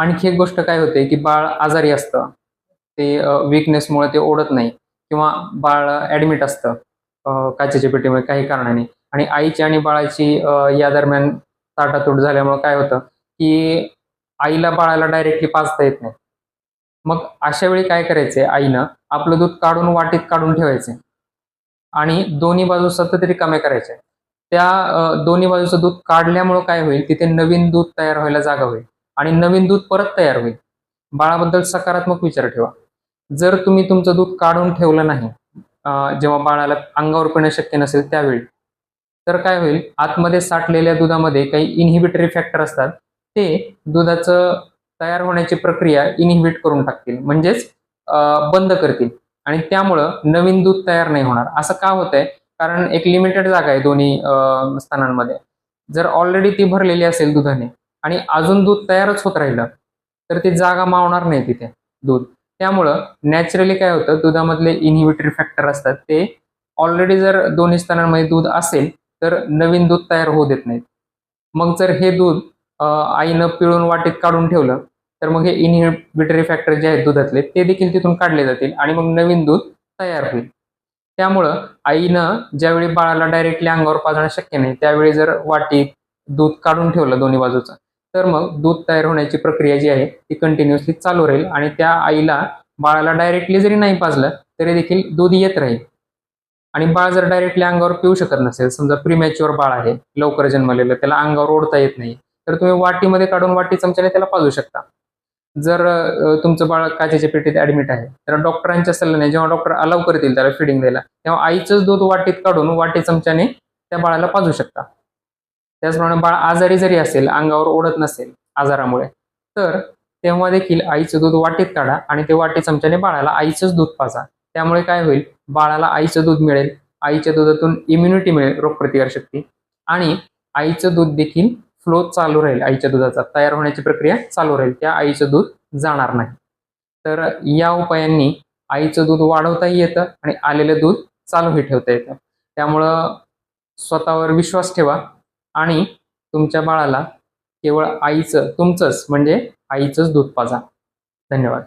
आणखी एक गोष्ट काय होते की बाळ आजारी असतं. ते विकनेसमुळे ते ओढत नाही किंवा बाळ ऍडमिट असतं काचेच्या पेटीमुळे काही कारणाने. आणि आईची आणि बाळाची या दरम्यान ताटातूट झाल्यामुळे काय होतं की आईला बाळाला डायरेक्टली पाजता येत नाही. मग अशा वेळी काय करायचंय आईनं आपलं दूध काढून वाटीत काढून ठेवायचे. आणि दोन्ही बाजू सतत कमी करायचे. त्या दोन्ही बाजूचं दूध काढल्यामुळं काय होईल? तिथे नवीन दूध तयार व्हायला जागा होईल. आणि नवीन दूध परत तयार होईल. बाळाबद्दल सकारात्मक विचार ठेवा. जर तुम्ही तुमचं दूध काढून ठेवलं नाही जेव्हा बाळाला अंगावर पिणं शक्य नसेल त्यावेळी तर काय होईल? आतमध्ये साठलेल्या दुधामध्ये काही इन्हिबिटरी फॅक्टर असतात. ते दुधाचं तयार होण्याची प्रक्रिया इनहिबिट करून टाकतील. म्हणजेच बंद करतील. आणि त्यामुळं नवीन दूध तयार नाही होणार. असं का होतंय? कारण एक लिमिटेड जागा आहे दोन्ही स्थानांमध्ये. जर ऑलरेडी ती भरलेली असेल दुधाने आणि अजून दूध तयारच होत राहिलं तर ती जागा मावणार नाही तिथे दूध. त्यामुळं नॅचरली काय होतं दुधामधले इनहिबिटरी फॅक्टर असतात ते ऑलरेडी जर दोन्ही स्तनांमध्ये दूध असेल तर नवीन दूध तयार होऊ देत नाहीत. मग जर हे दूध आईनं पिळून वाटीत काढून ठेवलं तर मग हे इनहिबिटरी फॅक्टर जे आहेत दुधातले ते देखील तिथून काढले जातील आणि मग नवीन दूध तयार होईल. त्यामुळं आईनं ज्यावेळी बाळाला डायरेक्टली अंगावर पाजणं शक्य नाही त्यावेळी जर वाटीत दूध काढून ठेवलं दोन्ही बाजूचं तर मग दूध तयार होण्याची प्रक्रिया जी आहे ती कंटिन्युअसली चालू राहील आणि त्या आईला बाळाला डायरेक्टली जरी नाही पाजलं तरी देखील दूध येत राहील. आणि बाळ जर डायरेक्टली अंगावर पिऊ शकत नसेल समजा प्रीमॅच्युअर बाळ आहे लवकर जन्मलेलं त्याला अंगावर ओढता येत नाही तर तुम्ही वाटीमध्ये काढून वाटी चमच्याने त्याला पाजू शकता. जर तुमचं बाळ काचेच्या पेटीत ऍडमिट आहे तर डॉक्टरांच्या सल्ल्याने जेव्हा डॉक्टर अलाव करतील त्याला फिडिंग द्यायला तेव्हा आईचंच दूध वाटीत काढून वाटी चमच्याने त्या बाळाला पाजू शकता. त्याचप्रमाणे बाळ आजारी जरी असेल अंगावर ओढत नसेल आजारामुळे तर तेव्हा देखील आईचं दूध वाटीत काढा आणि ते वाटी चमच्याने बाळाला आईचंच दूध पाजा. त्यामुळे काय होईल? बाळाला आईचं दूध मिळेल आईच्या दुधातून इम्युनिटी मिळेल रोगप्रतिकार शक्ती आणि आईचं दूध देखील फ्लो चालू राहील आईच्या दुधाचा तयार होण्याची प्रक्रिया चालू राहील. त्या आईचं दूध जाणार नाही. तर या उपायांनी आईचं दूध वाढवताही येतं आणि आलेलं दूध चालूही ठेवता येतं. त्यामुळं स्वतःवर विश्वास ठेवा. आणि तुमच्या बाळाला केवळ आईचं तुमचंच म्हणजे आईचंच दूध पाजा. धन्यवाद.